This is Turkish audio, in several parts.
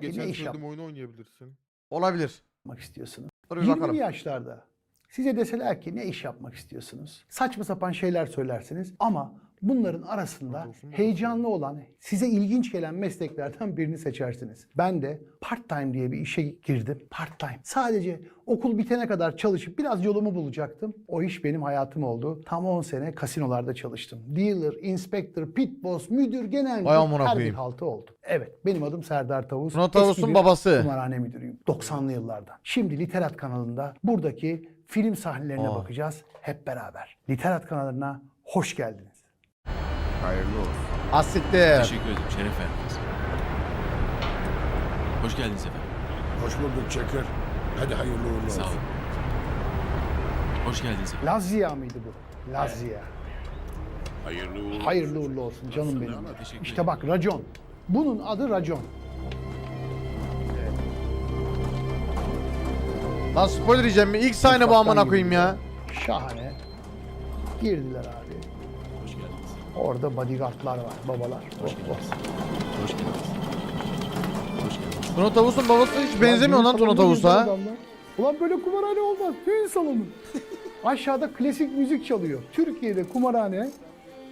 ki geçen ne iş söylediğim oyunu oynayabilirsin. Olabilir. yapmak istiyorsunuz? Dur bir 20 bakalım. yaşlarda size deseler ki ne iş yapmak istiyorsunuz? Saçma sapan şeyler söylersiniz ama bunların arasında heyecanlı olan, size ilginç gelen mesleklerden birini seçersiniz. Ben de part time diye bir işe girdim. Part time. Sadece okul bitene kadar çalışıp biraz yolumu bulacaktım. O iş benim hayatım oldu. Tam 10 sene kasinolarda çalıştım. Dealer, inspector, pit boss, müdür, genel müdür her bir haltı oldu. Evet benim adım Serdar Tavus. Murat Tavus'un babası. Kumarhane müdürüyüm. 90'lı yıllardan. Şimdi Literat kanalında buradaki film sahnelerine Aa. bakacağız hep beraber. Literat kanalına hoş geldiniz. Hayırlı olsun. Asittir. Teşekkür ederim. Şeref verdiniz. Hoş geldiniz efendim. Hoş bulduk Çakır. Hadi hayırlı uğurlu olsun. Sağ olun. Hoş geldiniz efendim. Lazia mıydı bu? Lazia. Hayırlı uğurlu Hayırlı uğurlu olsun canım benim. teşekkür İşte bak racon. Bunun adı racon. Lan spoiler diyeceğim mi? İlk sahne bu amına koyayım ya. Şahane. Girdiler abi. Orada bodyguardlar var, babalar. Hoş geldiniz. Hoş geldiniz. Hoş geldiniz. Tuna Tavus'un babası hiç benzemiyor lan Tuna Tavus'a. Ulan böyle kumarhane olmaz. Düğün salonu. Aşağıda klasik müzik çalıyor. Türkiye'de kumarhane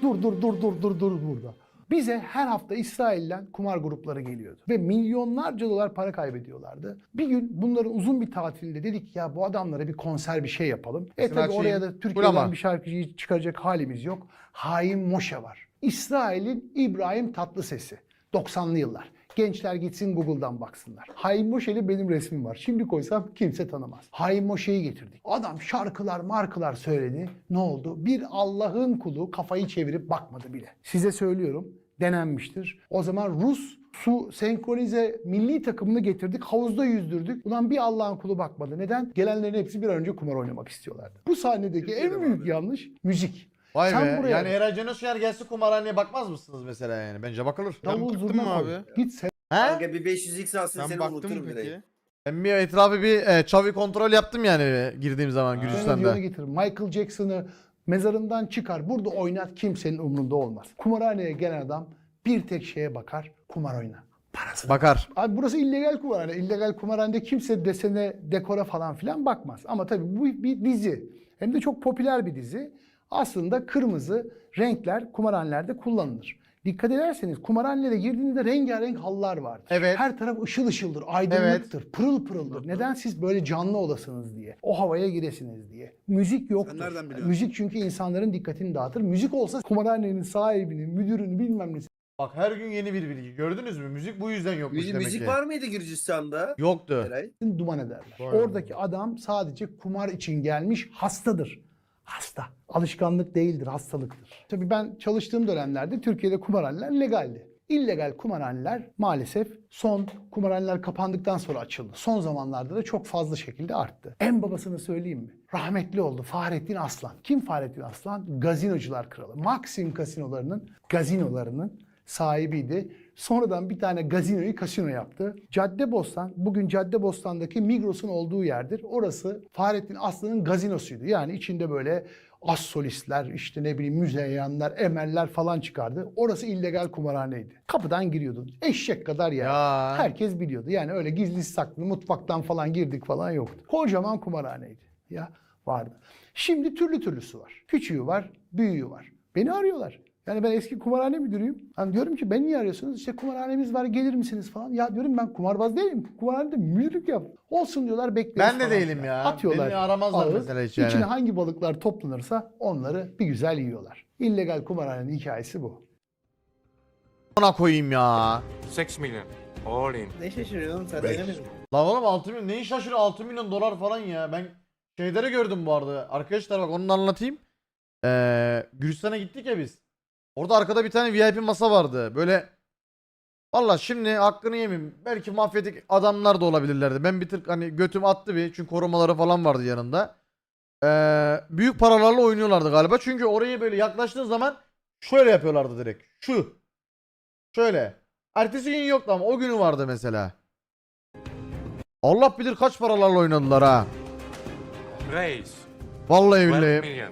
dur dur dur dur dur dur burada. Bize her hafta İsrail'den kumar grupları geliyordu. Ve milyonlarca dolar para kaybediyorlardı. Bir gün bunların uzun bir tatilinde dedik ya bu adamlara bir konser bir şey yapalım. E tabi oraya da Türkiye'den ama. bir şarkıcıyı çıkaracak halimiz yok. Haim Moşe var. İsrail'in İbrahim Tatlıses'i. 90'lı yıllar. Gençler gitsin Google'dan baksınlar. Haim Moşe'li benim resmim var. Şimdi koysam kimse tanımaz. Haim Moşe'yi getirdik. Adam şarkılar markılar söyledi. Ne oldu? Bir Allah'ın kulu kafayı çevirip bakmadı bile. Size söylüyorum denenmiştir. O zaman Rus su senkronize milli takımını getirdik. Havuzda yüzdürdük. Ulan bir Allah'ın kulu bakmadı. Neden? Gelenlerin hepsi bir an önce kumar oynamak istiyorlardı. Bu sahnedeki en büyük yanlış müzik. Vay Sen be. buraya- Yani Eray Can Özşener gelse kumarhaneye bakmaz mısınız mesela yani? Bence bakılır. Davul baktın zurna mı koy. abi? Git He? Kanka bir 500x alsın Sen seni baktın mı unuturum peki? direkt. Ben bir etrafı bir e, çavi kontrol yaptım yani girdiğim zaman Senaryoyu Gürcistan'da. getir. Michael Jackson'ı mezarından çıkar. Burada oynat kimsenin umrunda olmaz. Kumarhaneye gelen adam bir tek şeye bakar. Kumar oyna. Parasına. Bakar. Abi burası illegal kumarhane. İllegal kumarhanede kimse desene, dekora falan filan bakmaz. Ama tabii bu bir dizi. Hem de çok popüler bir dizi. Aslında kırmızı renkler kumarhanelerde kullanılır. Dikkat ederseniz kumarhanelere girdiğinizde rengarenk halılar vardır. Evet. Her taraf ışıl ışıldır, aydınlıktır, pırıl pırıldır. Neden siz böyle canlı olasınız diye. O havaya giresiniz diye. Müzik yoktur. nereden biliyorsun? Müzik çünkü insanların dikkatini dağıtır. Müzik olsa kumarhanenin sahibini, müdürünü bilmem nesi Bak her gün yeni bir bilgi. Gördünüz mü? Müzik bu yüzden yokmuş Müzik, demek müzik ki. var mıydı Gürcistan'da? Yoktu. Eray? duman ederler. Vay Oradaki adam sadece kumar için gelmiş hastadır. Hasta. Alışkanlık değildir, hastalıktır. Tabii ben çalıştığım dönemlerde Türkiye'de kumarhaneler legaldi. İllegal kumarhaneler maalesef son kumarhaneler kapandıktan sonra açıldı. Son zamanlarda da çok fazla şekilde arttı. En babasını söyleyeyim mi? Rahmetli oldu Fahrettin Aslan. Kim Fahrettin Aslan? Gazinocular kralı. Maxim kasinolarının, gazinolarının sahibiydi. Sonradan bir tane gazinoyu kasino yaptı. Caddebostan, bugün Caddebostan'daki Migros'un olduğu yerdir. Orası Fahrettin Aslan'ın gazinosuydu. Yani içinde böyle as solistler, işte ne bileyim müzeyyenler, emeller falan çıkardı. Orası illegal kumarhaneydi. Kapıdan giriyordu. Eşek kadar yer. Ya. Herkes biliyordu. Yani öyle gizli saklı mutfaktan falan girdik falan yoktu. Kocaman kumarhaneydi. Ya vardı. Şimdi türlü türlüsü var. Küçüğü var, büyüğü var. Beni arıyorlar. Yani ben eski kumarhane müdürüyüm. Hani diyorum ki ben niye arıyorsunuz? İşte kumarhanemiz var gelir misiniz falan. Ya diyorum ben kumarbaz değilim. Kumarhanede müdürlük yap. Olsun diyorlar bekleriz Ben de falan değilim ya. Atıyorlar. Beni aramazlar ağı, mesela hiç yani. İçine hangi balıklar toplanırsa onları bir güzel yiyorlar. İllegal kumarhanenin hikayesi bu. Ona koyayım ya. 6 million. All in. Ne şaşırıyorsun sen Beş. denemedin? Lan oğlum 6 milyon neyin şaşırıyor 6 milyon dolar falan ya. Ben şeyleri gördüm bu arada. Arkadaşlar bak onu da anlatayım. Ee, Gürcistan'a gittik ya biz. Orada arkada bir tane VIP masa vardı. Böyle Valla şimdi hakkını yemeyeyim. Belki mafyatik adamlar da olabilirlerdi. Ben bir tık hani götüm attı bir. Çünkü korumaları falan vardı yanında. Ee, büyük paralarla oynuyorlardı galiba. Çünkü oraya böyle yaklaştığın zaman şöyle yapıyorlardı direkt. Şu. Şöyle. Ertesi gün yoktu ama o günü vardı mesela. Allah bilir kaç paralarla oynadılar ha. Raise. Vallahi 12 billahi.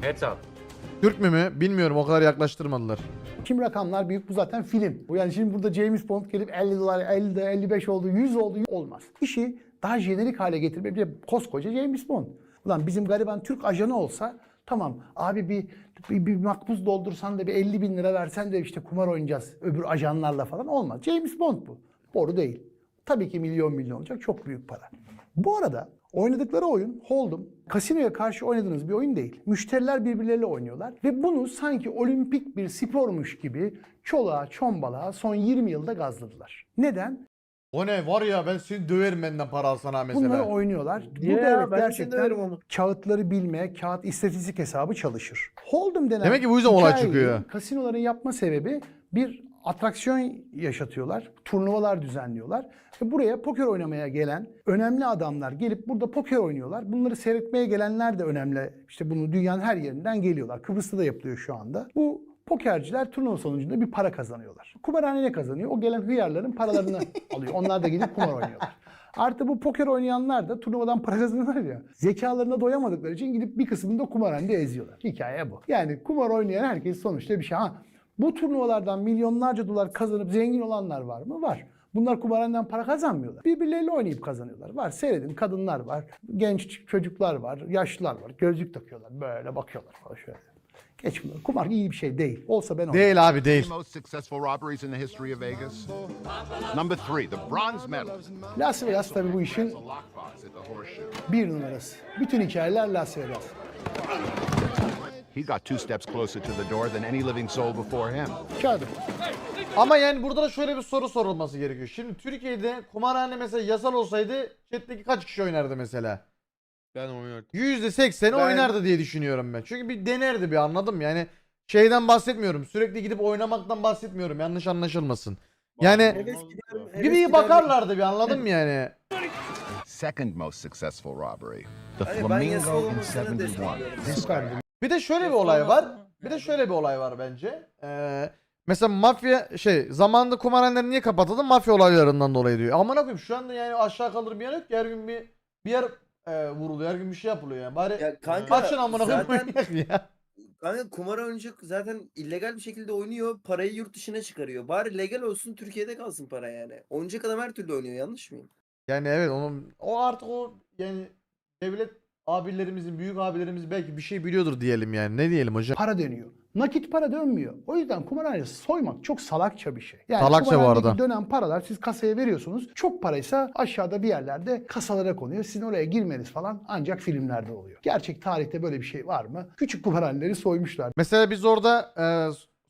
Heads up. Türk mü mü? Bilmiyorum o kadar yaklaştırmadılar. Şimdi rakamlar büyük bu zaten film. Bu yani şimdi burada James Bond gelip 50 dolar 50 de 55 oldu 100 oldu olmaz. İşi daha jenerik hale getirmek bir de koskoca James Bond. Ulan bizim gariban Türk ajanı olsa tamam abi bir, bir, bir makbuz doldursan da bir 50 bin lira versen de işte kumar oynayacağız öbür ajanlarla falan olmaz. James Bond bu. Boru değil. Tabii ki milyon milyon olacak çok büyük para. Bu arada oynadıkları oyun Hold'em. Kasinoya karşı oynadığınız bir oyun değil. Müşteriler birbirleriyle oynuyorlar ve bunu sanki olimpik bir spormuş gibi çoluğa çombalağa son 20 yılda gazladılar. Neden? O ne var ya ben seni döverim benden para alsan ha mesela. Bunları oynuyorlar. Burada ya? evet Ben de gerçekten severim onu. kağıtları bilme, kağıt istatistik hesabı çalışır. Hold'em denen Demek ki bu yüzden olay hikayeyi çıkıyor. Kasinoların yapma sebebi bir atraksiyon yaşatıyorlar. Turnuvalar düzenliyorlar. Ve buraya poker oynamaya gelen önemli adamlar gelip burada poker oynuyorlar. Bunları seyretmeye gelenler de önemli. İşte bunu dünyanın her yerinden geliyorlar. Kıbrıs'ta da yapılıyor şu anda. Bu pokerciler turnuva sonucunda bir para kazanıyorlar. Kumarhane ne kazanıyor? O gelen hıyarların paralarını alıyor. Onlar da gidip kumar oynuyorlar. Artı bu poker oynayanlar da turnuvadan para kazanıyorlar ya. Zekalarına doyamadıkları için gidip bir kısmını da kumarhanede eziyorlar. Hikaye bu. Yani kumar oynayan herkes sonuçta bir şey. Ha, bu turnuvalardan milyonlarca dolar kazanıp zengin olanlar var mı? Var. Bunlar kumarhaneden para kazanmıyorlar. Birbirleriyle oynayıp kazanıyorlar. Var seyredin kadınlar var, genç çocuklar var, yaşlılar var. Gözlük takıyorlar böyle bakıyorlar falan şöyle. Geç bunları. Kumar iyi bir şey değil. Olsa ben oynarım. Değil abi değil. most successful robberies in the history of Vegas? Number three, the bronze medal. Las Vegas tabii bu işin The lockbox at the horseshoe. bir numarası. Bütün hikayeler Las Vegas. He got two steps closer to the door than any living soul before him. Kağıdım. Ama yani burada da şöyle bir soru sorulması gerekiyor. Şimdi Türkiye'de kumarhane mesela yasal olsaydı chat'teki kaç kişi oynardı mesela? Ben oynardım. %80'i Ben- oynardı diye düşünüyorum ben. Çünkü bir denerdi bir anladım yani şeyden bahsetmiyorum. Sürekli gidip oynamaktan bahsetmiyorum. Yanlış anlaşılmasın. Yani Heves bir bir bakarlardı bir anladın mı yani? Second most successful robbery. The Hayır, ben yasal Flamingo in olmasını 71. destekliyorum. This Süperdi. Bir de şöyle bir olay var. Bir de şöyle bir olay var bence. Ee, mesela mafya şey zamanında kumarhaneler niye kapatıldı? Mafya olaylarından dolayı diyor. Aman koyayım şu anda yani aşağı kalır bir yer yok ki her gün bir bir yer e, vuruluyor. Her gün bir şey yapılıyor yani. Bari Ya kanka kaçın amına koyayım zaten oynayak ya. kanka kumar oynayacak zaten illegal bir şekilde oynuyor. Parayı yurt dışına çıkarıyor. Bari legal olsun Türkiye'de kalsın para yani. Oynayacak adam her türlü oynuyor yanlış mıyım? Yani evet onun o artık o yani devlet abilerimizin, büyük abilerimiz belki bir şey biliyordur diyelim yani. Ne diyelim hocam? para dönüyor. Nakit para dönmüyor. O yüzden kumarhane soymak çok salakça bir şey. Yani Salakça bu arada. dönen paralar siz kasaya veriyorsunuz. Çok paraysa aşağıda bir yerlerde kasalara konuyor. Sizin oraya girmeniz falan ancak filmlerde oluyor. Gerçek tarihte böyle bir şey var mı? Küçük kumarhaneleri soymuşlar. Mesela biz orada e,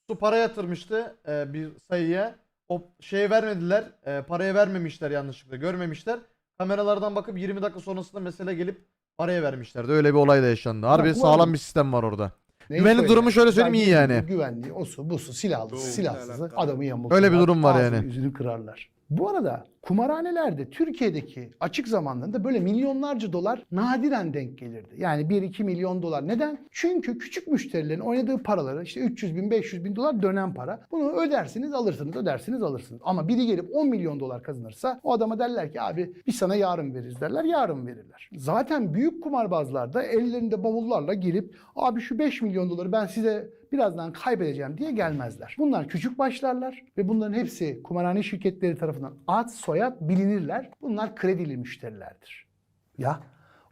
su para yatırmıştı e, bir sayıya. O şeye vermediler. E, paraya vermemişler yanlışlıkla. Görmemişler. Kameralardan bakıp 20 dakika sonrasında mesela gelip paraya vermişlerdi. Öyle bir olay da yaşandı. Harbi bu sağlam bir sistem var orada. Neyi Güvenlik söyleyeyim? durumu şöyle söyleyeyim, iyi yani. Güvenliği, o su, bu su, silahlısı, Doğru, silahsızı alakalı. adamı yamulturlar. Öyle bir durum var ağzını, yani. Yüzünü kırarlar. Bu arada kumarhanelerde Türkiye'deki açık zamanlarında böyle milyonlarca dolar nadiren denk gelirdi. Yani 1-2 milyon dolar. Neden? Çünkü küçük müşterilerin oynadığı paraları işte 300 bin 500 bin dolar dönen para. Bunu ödersiniz alırsınız ödersiniz alırsınız. Ama biri gelip 10 milyon dolar kazanırsa o adama derler ki abi biz sana yarın veririz derler yarın verirler. Zaten büyük kumarbazlar da ellerinde bavullarla gelip abi şu 5 milyon doları ben size birazdan kaybedeceğim diye gelmezler. Bunlar küçük başlarlar ve bunların hepsi kumarhane şirketleri tarafından ad soyad bilinirler. Bunlar kredili müşterilerdir. Ya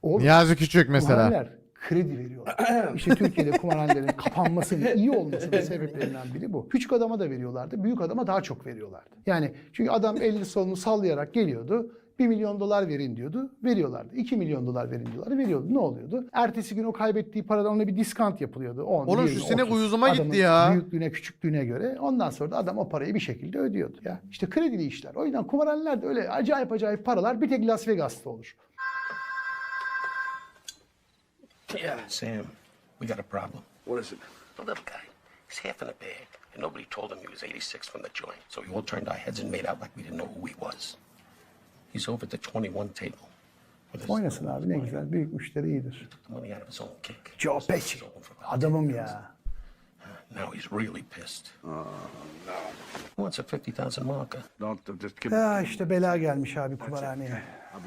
oğlum Niyazi Küçük mesela. kredi veriyorlar. İşte Türkiye'de kumarhanelerin kapanmasının iyi olmasının sebeplerinden biri bu. Küçük adama da veriyorlardı, büyük adama daha çok veriyorlardı. Yani çünkü adam elini solunu sallayarak geliyordu. 1 milyon dolar verin diyordu, veriyorlardı. 2 milyon dolar verin diyorlardı, veriyordu. Ne oluyordu? Ertesi gün o kaybettiği paradan ona bir diskant yapılıyordu. 10, Oğlum şu 20, sinek 30. uyuzuma gitti ya. Büyüklüğüne, küçüklüğüne göre. Ondan sonra da adam o parayı bir şekilde ödüyordu. Ya işte kredili işler. O yüzden kumarhanelerde öyle acayip acayip paralar bir tek Las Vegas'ta olur. Yeah, Sam, we got a problem. What is it? The little guy, he's half in a bag, and nobody told him he was 86 from the joint. So we all turned our heads and made out like we didn't know who he was. He's over at the 21 table. Oynasın abi ne güzel. Büyük müşteri iyidir. Joe Pesci. Adamım ya. Now he's really pissed. He wants a 50,000 marker. Don't just give Ya işte bela gelmiş abi kumarhaneye.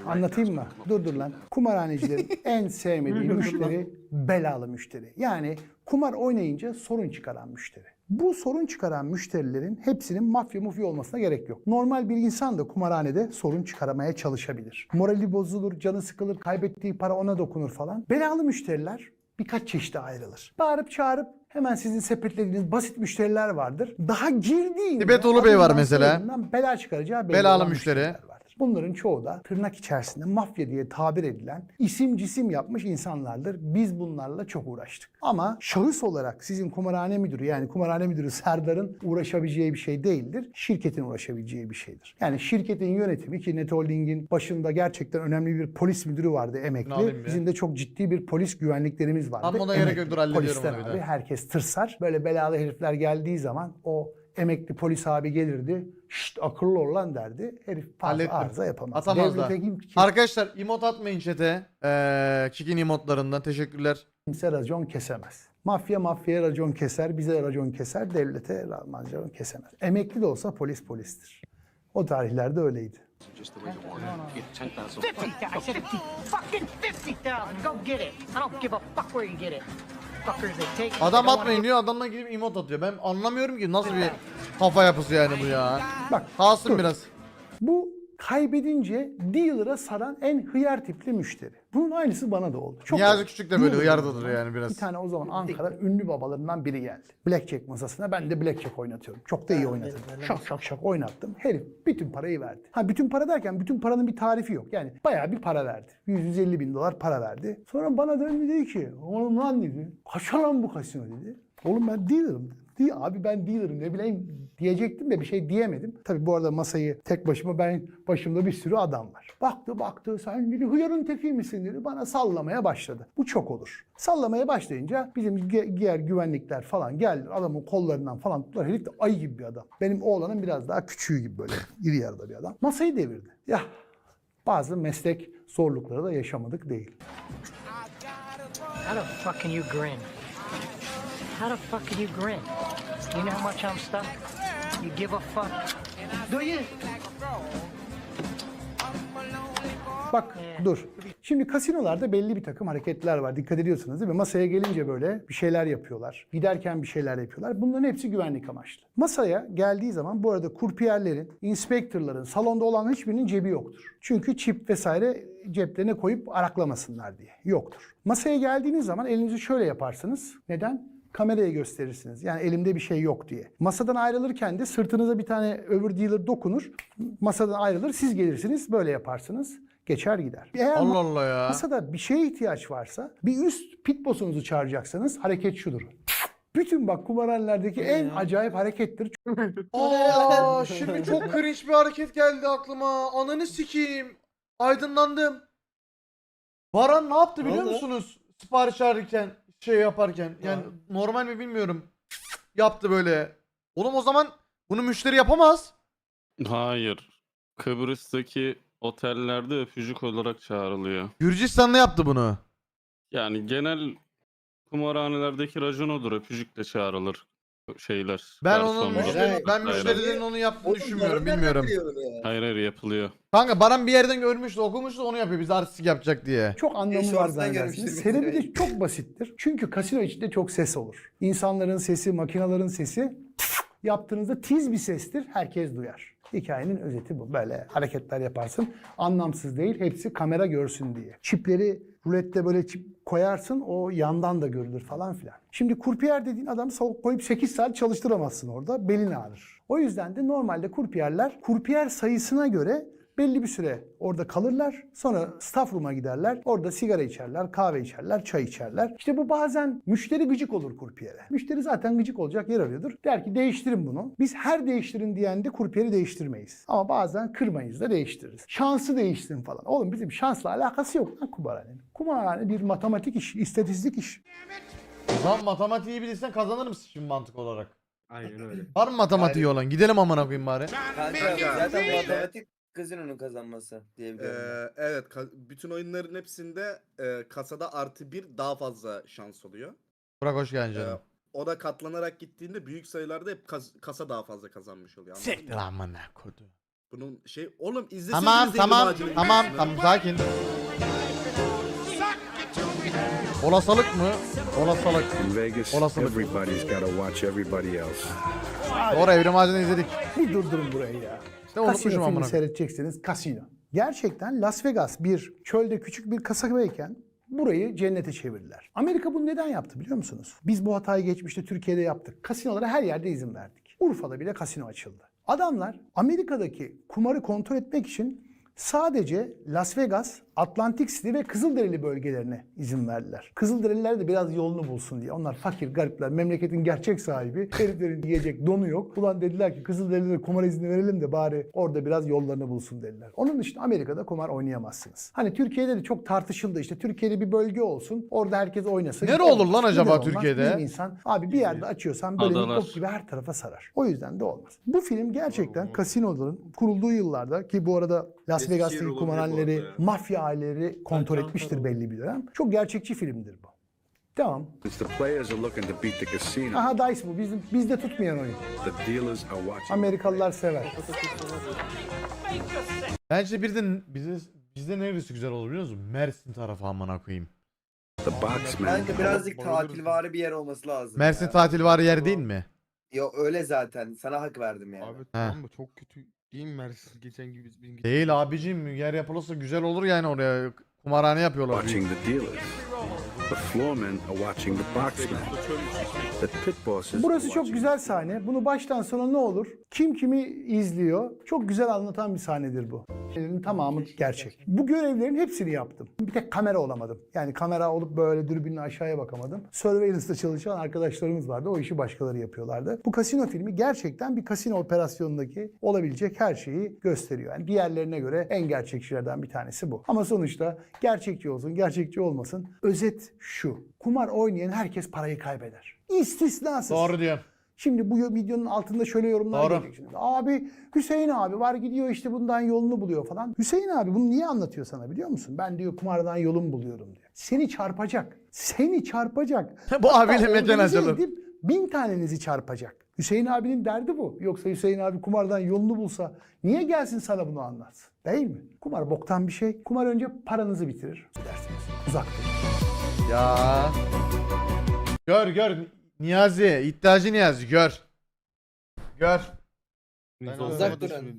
Anlatayım mı? Dur dur lan. Kumarhanecilerin en sevmediği müşteri belalı müşteri. Yani kumar oynayınca sorun çıkaran müşteri. Bu sorun çıkaran müşterilerin hepsinin mafya mufya olmasına gerek yok. Normal bir insan da kumarhanede sorun çıkaramaya çalışabilir. Morali bozulur, canı sıkılır, kaybettiği para ona dokunur falan. Belalı müşteriler birkaç çeşide ayrılır. Bağırıp çağırıp hemen sizin sepetlediğiniz basit müşteriler vardır. Daha girdiğinde Tibet Ulu Bey var mesela. bela çıkaracağı belli Belalı müşteri. Bunların çoğu da tırnak içerisinde mafya diye tabir edilen isim cisim yapmış insanlardır. Biz bunlarla çok uğraştık. Ama şahıs olarak sizin kumarhane müdürü yani kumarhane müdürü Serdar'ın uğraşabileceği bir şey değildir. Şirketin uğraşabileceği bir şeydir. Yani şirketin yönetimi ki Net Holding'in başında gerçekten önemli bir polis müdürü vardı emekli. Bizim de çok ciddi bir polis güvenliklerimiz vardı. Ama ona gerek Emekli. yok, dur hallediyorum Polisten abi herkes tırsar. Böyle belalı herifler geldiği zaman o emekli polis abi gelirdi. Şşt akıllı ol lan derdi. Herif fazla Hallettim. arıza yapamaz. Atamaz da. Devlete kim- kim- Arkadaşlar emot atmayın chat'e. Ee, Kik'in emotlarından teşekkürler. kimse racon kesemez. Mafya mafyaya racon keser, bize racon keser, devlete racon kesemez. Emekli de olsa polis polistir. O tarihlerde öyleydi. Get 10,000 Fifty said fifty. Fucking fifty thousand. Go get it. I don't give a fuck where you get it. Adam atmayın diyor adamla gidip emot atıyor. Ben anlamıyorum ki nasıl bir kafa yapısı yani bu ya. Bak Kalsın dur. biraz. bu kaybedince dealer'a saran en hıyar tipli müşteri. Bunun aynısı bana da oldu. Çok Niyazi. Küçük de böyle hıyardadır yani biraz. Bir tane o zaman Ankara ünlü babalarından biri geldi. Blackjack masasına ben de blackjack oynatıyorum. Çok da iyi oynadım. Şak şak şak oynattım. Herif bütün parayı verdi. Ha bütün para derken bütün paranın bir tarifi yok. Yani bayağı bir para verdi. 100-150 bin dolar para verdi. Sonra bana döndü dedi ki oğlum lan dedi. Kaça lan bu kasino dedi. Oğlum ben dealer'ım dedim. Diye, abi ben dealer'ım ne bileyim diyecektim de bir şey diyemedim. Tabii bu arada masayı tek başıma ben başımda bir sürü adam var. Baktı baktı sen dedi hıyarın teki misin dedi bana sallamaya başladı. Bu çok olur. Sallamaya başlayınca bizim diğer güvenlikler falan geldi adamın kollarından falan tuttular. Herif de ayı gibi bir adam. Benim oğlanın biraz daha küçüğü gibi böyle iri yarıda bir adam. Masayı devirdi. Ya bazı meslek zorlukları da yaşamadık değil. How the fuck can you grin? How the fuck can you grin? You know how much I'm stuck? You give a fuck? Do you? Bak dur. Şimdi kasinolarda belli bir takım hareketler var. Dikkat ediyorsunuz değil mi? Masaya gelince böyle bir şeyler yapıyorlar. Giderken bir şeyler yapıyorlar. Bunların hepsi güvenlik amaçlı. Masaya geldiği zaman bu arada kurpiyerlerin, inspektörlerin, salonda olan hiçbirinin cebi yoktur. Çünkü çip vesaire ceplerine koyup araklamasınlar diye. Yoktur. Masaya geldiğiniz zaman elinizi şöyle yaparsınız. Neden? Kameraya gösterirsiniz. Yani elimde bir şey yok diye. Masadan ayrılırken de sırtınıza bir tane öbür dealer dokunur. Masadan ayrılır siz gelirsiniz böyle yaparsınız. Geçer gider. Eğer Allah Allah ya. masada bir şeye ihtiyaç varsa bir üst pitbosunuzu çağıracaksınız. Hareket şudur. Bütün bak kumarhanelerdeki en acayip harekettir. Aa şimdi çok cringe bir hareket geldi aklıma. Ananı sikeyim. Aydınlandım. Baran ne yaptı biliyor musunuz? Sipariş alırken, şey yaparken. Yani normal mi bilmiyorum. Yaptı böyle. Oğlum o zaman bunu müşteri yapamaz. Hayır. Kıbrıs'taki otellerde öpücük olarak çağrılıyor. Gürcistan'da yaptı bunu. Yani genel kumarhanelerdeki racon odur. Öpücükle çağrılır şeyler. Ben onun garsonlar, ben müşterilerin onu yaptığını düşünmüyorum. Bilmiyorum. Hayır hayır yapılıyor. Kanka Baran bir yerden görmüştü, okumuştu onu yapıyor. Biz artistik yapacak diye. Çok anlamı var ortadan zannedersiniz. Sebebi de çok basittir. Çünkü kasino içinde çok ses olur. İnsanların sesi, makinelerin sesi yaptığınızda tiz bir sestir. Herkes duyar. Hikayenin özeti bu. Böyle hareketler yaparsın. Anlamsız değil. Hepsi kamera görsün diye. Çipleri rulette böyle çip koyarsın. O yandan da görülür falan filan. Şimdi kurpiyer dediğin adam soğuk koyup 8 saat çalıştıramazsın orada. Belin ağrır. O yüzden de normalde kurpiyerler kurpiyer sayısına göre belli bir süre orada kalırlar. Sonra staff room'a giderler. Orada sigara içerler, kahve içerler, çay içerler. İşte bu bazen müşteri gıcık olur kurpiyere. Müşteri zaten gıcık olacak yer arıyordur. Der ki değiştirin bunu. Biz her değiştirin diyen de kurpiyeri değiştirmeyiz. Ama bazen kırmayız da değiştiririz. Şansı değiştirin falan. Oğlum bizim şansla alakası yok lan kumarhanenin. Kumarhane bir matematik iş, istatistik iş. Zaman matematiği bilirsen kazanır mısın şimdi mantık olarak? Aynen öyle. Var mı matematiği olan? Gidelim amına koyayım bari. Kanka zaten matematik kazinonun kazanması diyebiliyorum. Ee, evet bütün oyunların hepsinde e, kasada artı bir daha fazla şans oluyor. Burak hoş geldin Ee, canım. o da katlanarak gittiğinde büyük sayılarda hep kas- kasa daha fazla kazanmış oluyor. Siktir amına kodu. Bunun şey oğlum izleseniz Tamam tamam tamam tamam sakin. Olasalık mı? Olasalık. Vegas, Olasılık. everybody's got to watch everybody else. Doğru Evrim Ağacı'nı izledik. Bir durdurun burayı ya. Unutmuşum Casino filmi amına. seyredeceksiniz. Casino. Gerçekten Las Vegas bir çölde küçük bir kasabayken burayı cennete çevirdiler. Amerika bunu neden yaptı biliyor musunuz? Biz bu hatayı geçmişte Türkiye'de yaptık. Kasinolara her yerde izin verdik. Urfa'da bile kasino açıldı. Adamlar Amerika'daki kumarı kontrol etmek için sadece Las Vegas, Atlantic City ve Kızılderili bölgelerine izin verdiler. Kızılderililer de biraz yolunu bulsun diye. Onlar fakir, garipler, memleketin gerçek sahibi. Heriflerin yiyecek donu yok. Ulan dediler ki Kızılderililere kumar izni verelim de bari orada biraz yollarını bulsun dediler. Onun dışında Amerika'da kumar oynayamazsınız. Hani Türkiye'de de çok tartışıldı işte. Türkiye'de bir bölge olsun. Orada herkes oynasın. Nere olur lan acaba? Türkiye'de? Bir insan abi bir yerde açıyorsan böyle bir ok gibi her tarafa sarar. O yüzden de olmaz. Bu film gerçekten kasinoların kurulduğu yıllarda ki bu arada Las Vegas'taki kumarhaneleri, mafya aileleri kontrol etmiştir belli bir dönem. Çok gerçekçi filmdir bu. Tamam. Since the players are looking to beat the casino, Aha Dice bu. Bizim, bizde tutmayan oyun. the dealers are watching. Amerikalılar sever. Bence bir de bizde, bizde neresi güzel olur biliyor musun? Mersin tarafı amına koyayım. The boxman. Bence birazcık tatilvari bir yer olması lazım. Mersin ya. tatil var yer değil mi? Yo öyle zaten. Sana hak verdim yani. He. tamam da çok kötü değil mi Mersin geçen gibi biz bizim Değil abicim yer yapılırsa güzel olur yani oraya kumarhane yapıyorlar. watching the dealers. The floormen are watching the boxman. The pit bosses. Burası çok güzel sahne. Bunu baştan sona ne olur? Kim kimi izliyor? Çok güzel anlatan bir sahnedir bu. Görevlerin tamamı gerçek. Bu görevlerin hepsini yaptım. Bir tek kamera olamadım. Yani kamera olup böyle dürbünle aşağıya bakamadım. Surveillance'da çalışan arkadaşlarımız vardı. O işi başkaları yapıyorlardı. Bu kasino filmi gerçekten bir kasino operasyonundaki olabilecek her şeyi gösteriyor. Yani diğerlerine göre en gerçekçilerden bir tanesi bu. Ama sonuçta gerçekçi olsun, gerçekçi olmasın. Özet şu. Kumar oynayan herkes parayı kaybeder. İstisnasız. Doğru diyorum. Şimdi bu videonun altında şöyle yorumlar Doğru. gelecek şimdi. Abi Hüseyin abi var gidiyor işte bundan yolunu buluyor falan. Hüseyin abi bunu niye anlatıyor sana biliyor musun? Ben diyor kumardan yolumu buluyorum diyor. Seni çarpacak. Seni çarpacak. Bu abiyle mekan açalım. bin tanenizi çarpacak. Hüseyin abinin derdi bu. Yoksa Hüseyin abi kumardan yolunu bulsa niye gelsin sana bunu anlatsın? Değil mi? Kumar boktan bir şey. Kumar önce paranızı bitirir. Dersiniz. Uzak durun. Ya. Gör gör Niyazi, iddiacı Niyazi gör. Gör. Ben Uzak anlamadım durun. şimdi.